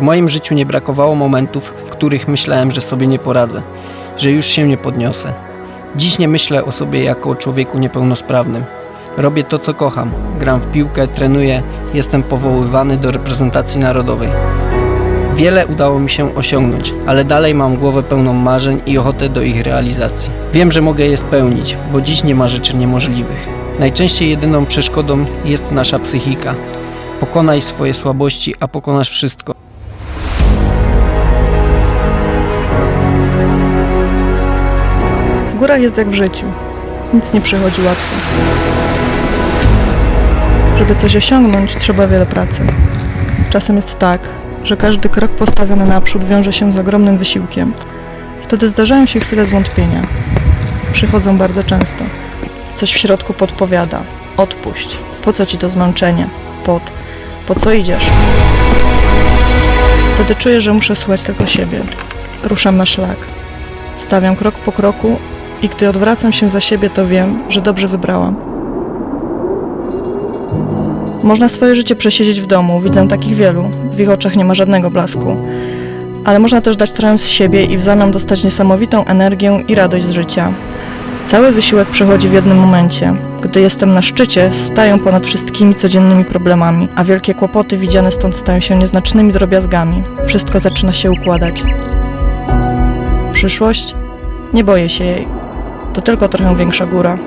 W moim życiu nie brakowało momentów, w których myślałem, że sobie nie poradzę, że już się nie podniosę. Dziś nie myślę o sobie jako o człowieku niepełnosprawnym. Robię to, co kocham. Gram w piłkę, trenuję, jestem powoływany do reprezentacji narodowej. Wiele udało mi się osiągnąć, ale dalej mam głowę pełną marzeń i ochotę do ich realizacji. Wiem, że mogę je spełnić, bo dziś nie ma rzeczy niemożliwych. Najczęściej jedyną przeszkodą jest nasza psychika. Pokonaj swoje słabości, a pokonasz wszystko. Górach jest jak w życiu. Nic nie przychodzi łatwo. Żeby coś osiągnąć, trzeba wiele pracy. Czasem jest tak, że każdy krok postawiony naprzód wiąże się z ogromnym wysiłkiem. Wtedy zdarzają się chwile zwątpienia. Przychodzą bardzo często. Coś w środku podpowiada. Odpuść. Po co ci to zmęczenie? Pot. Po co idziesz? Wtedy czuję, że muszę słuchać tylko siebie. Ruszam na szlak. Stawiam krok po kroku i gdy odwracam się za siebie, to wiem, że dobrze wybrałam. Można swoje życie przesiedzieć w domu, widzę takich wielu, w ich oczach nie ma żadnego blasku. Ale można też dać trochę z siebie i w zamian dostać niesamowitą energię i radość z życia. Cały wysiłek przychodzi w jednym momencie. Gdy jestem na szczycie, staję ponad wszystkimi codziennymi problemami, a wielkie kłopoty widziane stąd stają się nieznacznymi drobiazgami. Wszystko zaczyna się układać. Przyszłość? Nie boję się jej. To tylko trochę większa góra.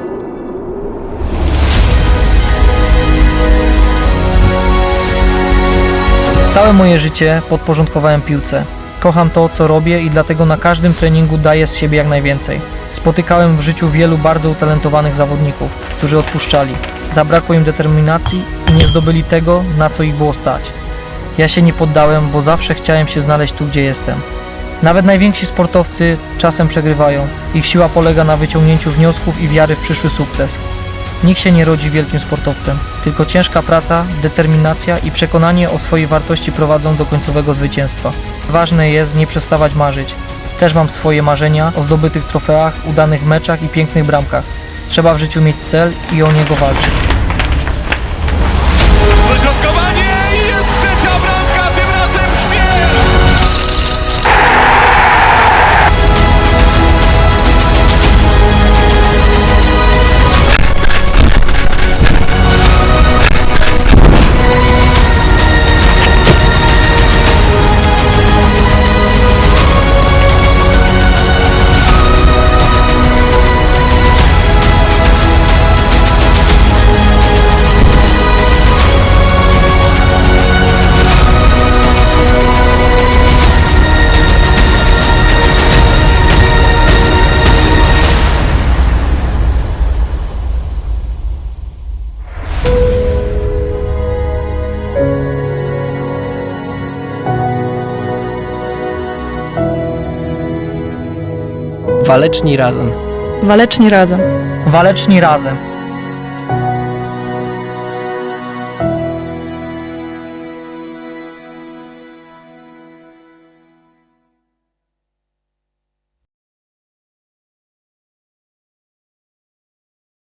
Całe moje życie podporządkowałem piłce. Kocham to, co robię i dlatego na każdym treningu daję z siebie jak najwięcej. Spotykałem w życiu wielu bardzo utalentowanych zawodników, którzy odpuszczali. Zabrakło im determinacji i nie zdobyli tego, na co ich było stać. Ja się nie poddałem, bo zawsze chciałem się znaleźć tu, gdzie jestem. Nawet najwięksi sportowcy czasem przegrywają. Ich siła polega na wyciągnięciu wniosków i wiary w przyszły sukces. Nikt się nie rodzi wielkim sportowcem, tylko ciężka praca, determinacja i przekonanie o swojej wartości prowadzą do końcowego zwycięstwa. Ważne jest nie przestawać marzyć. Też mam swoje marzenia o zdobytych trofeach, udanych meczach i pięknych bramkach. Trzeba w życiu mieć cel i o niego walczyć. Waleczni razem. Waleczni razem. Waleczni razem.